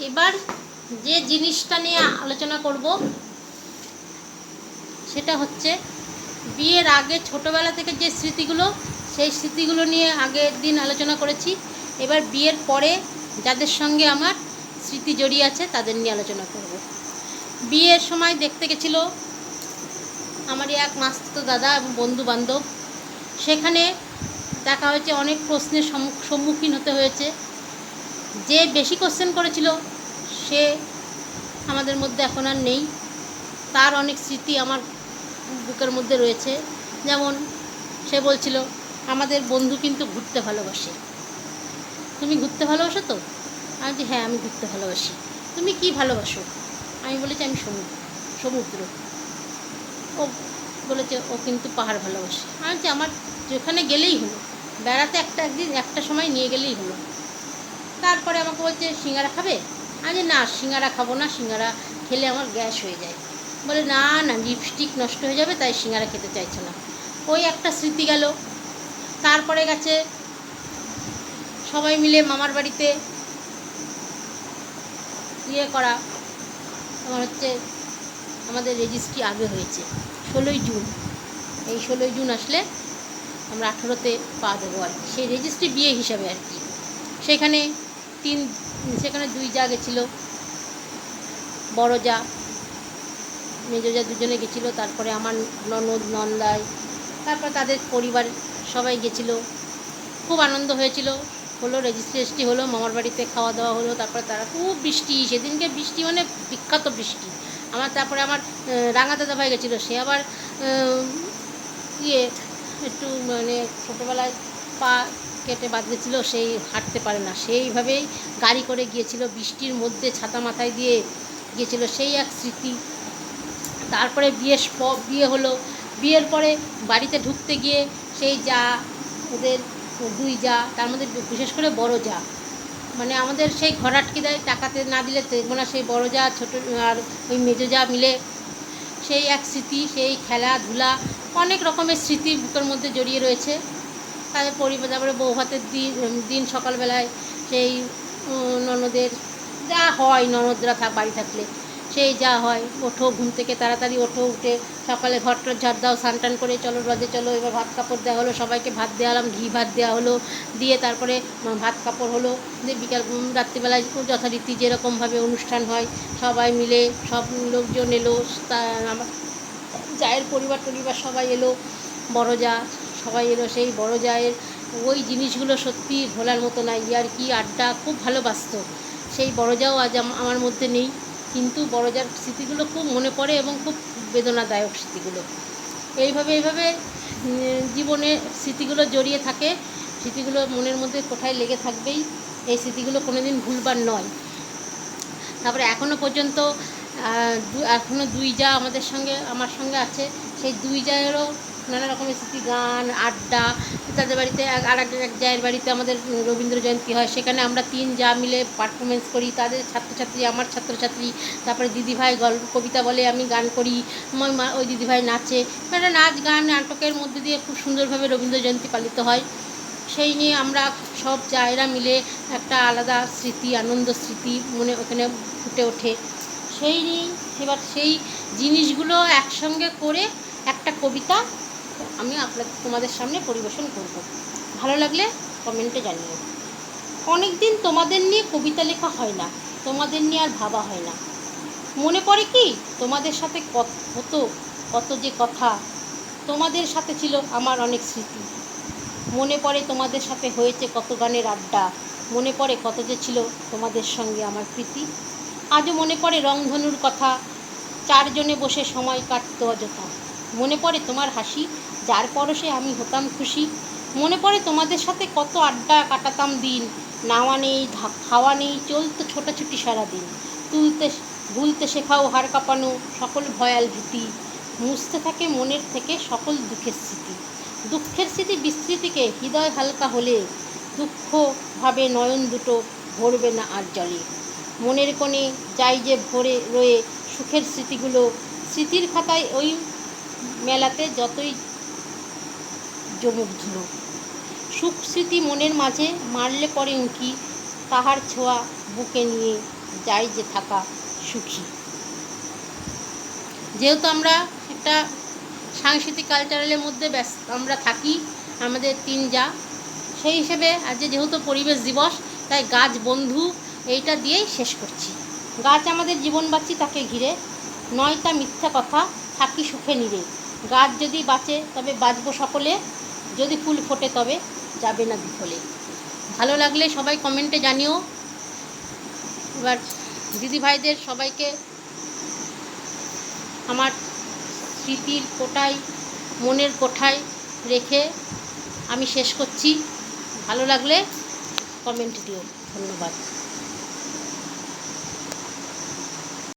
এবার যে জিনিসটা নিয়ে আলোচনা করব, সেটা হচ্ছে বিয়ের আগে ছোটোবেলা থেকে যে স্মৃতিগুলো, সেই স্মৃতিগুলো নিয়ে আগের দিন আলোচনা করেছি। এবার বিয়ের পরে যাদের সঙ্গে আমার স্মৃতি জড়িয়ে আছে, তাদের নিয়ে আলোচনা করব। বিয়ের সময় দেখতে গেছিল আমারই এক মাস্তো দাদা এবং বন্ধু বান্ধব সেখানে দেখা হয়েছে অনেক প্রশ্নের সম্মুখ- সম্মুখীন হতে হয়েছে। যে বেশি কোশ্চেন করেছিল, সে আমাদের মধ্যে এখন আর নেই। তার অনেক স্মৃতি আমার বুকের মধ্যে রয়েছে। যেমন সে বলছিল, আমাদের বন্ধু কিন্তু ঘুরতে ভালোবাসে। তুমি ঘুরতে ভালোবাসো তো? আমি যে হ্যাঁ আমি ঘুরতে ভালোবাসি। তুমি কি ভালোবাসো? আমি বলেছি, আমি সমুদ্র সমুদ্র। ও বলেছে, ও কিন্তু পাহাড় ভালোবাসে। আমি বলছি, আমার যেখানে গেলেই হলো। বেড়াতে একটা একদিন, একটা সময় নিয়ে গেলেই হলো। তারপরে আমাকে বলছে, সিঙ্গারা খাবে? আমি না, সিঙ্গারা খাব না, সিঙ্গারা খেলে আমার গ্যাস হয়ে যায়। বলে, না না, লিপস্টিক নষ্ট হয়ে যাবে, তাই সিঙ্গারা খেতে চাইছে না। ওই একটা স্মৃতি গেল। তারপরে গেছে, সবাই মিলে মামার বাড়িতে ইয়ে করা তোমার হচ্ছে, আমাদের রেজিস্ট্রি আগে হয়েছে, ষোলোই জুন। এই ষোলোই জুন আসলে আমরা আঠেরোতে পা দেবো আর কি। সেই রেজিস্ট্রি বিয়ে হিসাবে আর কি। সেখানে তিন, সেখানে দুই যা গেছিল। বড় যা, মেজো যা দুজনে গেছিল, তারপরে আমার ননদ, নন্দাই, তারপর তাদের পরিবার সবাই গেছিল। খুব আনন্দ হয়েছিল। হলো রেজিস্ট্রেশনটি হলো, মামার বাড়িতে খাওয়া দাওয়া হলো, তারপরে তারা খুব বৃষ্টি, সেদিনকে বৃষ্টি মানে বিখ্যাত বৃষ্টি। আমার, তারপরে আমার রাঙা দাদা ভাই গেছিল, সে আবার ইয়ে একটু মানে ছোটোবেলায় পা কেটে বাঁধেছিল, সেই হাঁটতে পারে না। সেইভাবেই গাড়ি করে গিয়েছিল, বৃষ্টির মধ্যে ছাতা মাথায় দিয়ে গিয়েছিল সেই এক স্মৃতি। তারপরে বিয়ের বিয়ে হলো। বিয়ের পরে বাড়িতে ঢুকতে গিয়ে সেই যা ওদের দুই যা, তার মধ্যে বিশেষ করে বড় যা মানে আমাদের সেই ঘর আটকে দেয়, টাকাতে না দিলে দেখব না, সেই বড় যা, ছোটো আর ওই মেজো যা মিলে সেই এক স্মৃতি, সেই খেলাধুলা, অনেক রকমের স্মৃতি বুকের মধ্যে জড়িয়ে রয়েছে। তাদের পরিবার, তারপরে বউ ভাতের দিন দিন সকালবেলায় সেই ননদের, যা হয় ননদরা থাক বাড়ি থাকলে, সেই যা হয়, ওঠো ঘুম থেকে তাড়াতাড়ি ওঠো, উঠে সকালে ঘর টর ঝাড় দাও স্নান করে চলো রজে চলো, এবার ভাত কাপড় দেওয়া হলো, সবাইকে ভাত দেওয়ালাম ঘি ভাত দেওয়া হলো, দিয়ে তারপরে ভাত কাপড় হলো, দিয়ে বিকাল রাত্রিবেলায় যথারীতি যেরকমভাবে অনুষ্ঠান হয়, সবাই মিলে সব লোকজন এলো, তা, আমার, জায়ের পরিবার টরিবার সবাই এলো বড় যা সবাই এলো, সেই বড় জায়ের ওই জিনিসগুলো সত্যি ভোলার মতো না। ইয়ার কি আড্ডা খুব ভালোবাসতো। সেই বড় যাও আজ আমার মধ্যে নেই। কিন্তু বড় যার স্মৃতিগুলো খুব মনে পড়ে এবং খুব বেদনাদায়ক স্মৃতিগুলো। এইভাবে এইভাবে জীবনে স্মৃতিগুলো জড়িয়ে থাকে। স্মৃতিগুলো মনের মধ্যে কোথায় লেগে থাকবেই, এই স্মৃতিগুলো কোনোদিন ভুলবার নয়। তারপরে এখনও পর্যন্ত এখনও দুই যা আমাদের সঙ্গে, আমার সঙ্গে আছে, সেই দুই জায়েরও নানা রকমের স্মৃতি, গান, আড্ডা, তাদের বাড়িতে আর এক জায়ের বাড়িতে আমাদের রবীন্দ্র জয়ন্তী হয়। সেখানে আমরা তিন যা মিলে পারফরমেন্স করি। তাদের ছাত্রছাত্রী, আমার ছাত্রছাত্রী, তারপরে দিদিভাই গল্প কবিতা বলে আমি গান করি। ওই দিদিভাই নাচে। একটা নাচ, গান, নাটকের মধ্যে দিয়ে খুব সুন্দরভাবে রবীন্দ্র জয়ন্তী পালিত হয়। সেই নিয়ে আমরা সব জায়গা মিলে একটা আলাদা স্মৃতি, আনন্দ স্মৃতি মনে ওখানে ফুটে ওঠে। সেই নিয়েই এবার সেই জিনিসগুলো একসঙ্গে করে একটা কবিতা আমি আপনাদের তোমাদের সামনে পরিবেশন করব। ভালো লাগলে কমেন্টে জানিও। অনেক দিন তোমাদের নিয়ে কবিতা লেখা হয় না, তোমাদের নিয়ে আর ভাবা হয় না। মনে পড়ে কি? তোমাদের সাথে কত, হতো, কত যে কথা, তোমাদের সাথে ছিল আমার অনেক স্মৃতি। মনে পড়ে তোমাদের সাথে হয়েছে কত গানের আড্ডা, মনে পড়ে কত যে ছিল তোমাদের সঙ্গে আমার প্রীতি। আজও মনে পড়ে রংধনুর কথা, চারজনে বসে সময় কাটতো অযথা। মনে পড়ে তোমার হাসি, যার পরশে আমি হতাম খুশি। মনে পড়ে তোমাদের সাথে কত আড্ডা কাটাতাম দিন। নাওয়া নেই খাওয়া নেই, চলতো ছোটাছুটি সারাদিন। তুলতে ভুলতে শেখাও হার কাঁপানো সকল ভয়াল ভীতি। মুছতে থাকে মনের থেকে সকল দুঃখের স্মৃতি। দুঃখের স্মৃতি বিস্তৃতিকে হৃদয় হালকা হলে, দুঃখ ভাবে নয়ন দুটো ভরবে না আর জলে। মনের কোণে যাই যে ভরে রয়ে সুখের স্মৃতিগুলো, স্মৃতির খাতায় ওই মেলাতে যতই জমুক ধুলো সুখ স্মৃতি মনের মাঝে মারলে পরে উঁকি, তাহার ছোঁয়া বুকে নিয়ে যাই যে থাকা সুখী। যেহেতু আমরা একটা সাংস্কৃতিক কালচারালের মধ্যে ব্যস্ত, আমরা থাকি, আমাদের তিন যা, সেই হিসেবে আজ যেহেতু পরিবেশ দিবস, তাই গাছ, বন্ধু এইটা দিয়েই শেষ করছি। গাছ আমাদের জীবন বাঁচি তাকে ঘিরে নয়টা মিথ্যা কথা থাকি সুখে নিরে গাছ যদি বাঁচে, তবে বাঁচবো সকলে। যদি ফুল ফোটে, তবে যাবে না বিফলে। ভালো লাগলে সবাই কমেন্টে জানিও। এবার দিদি ভাইদের সবাইকে আমার স্মৃতির কোটায়, মনের কোঠায় রেখে আমি শেষ করছি। ভালো লাগলে কমেন্ট দিও। ধন্যবাদ।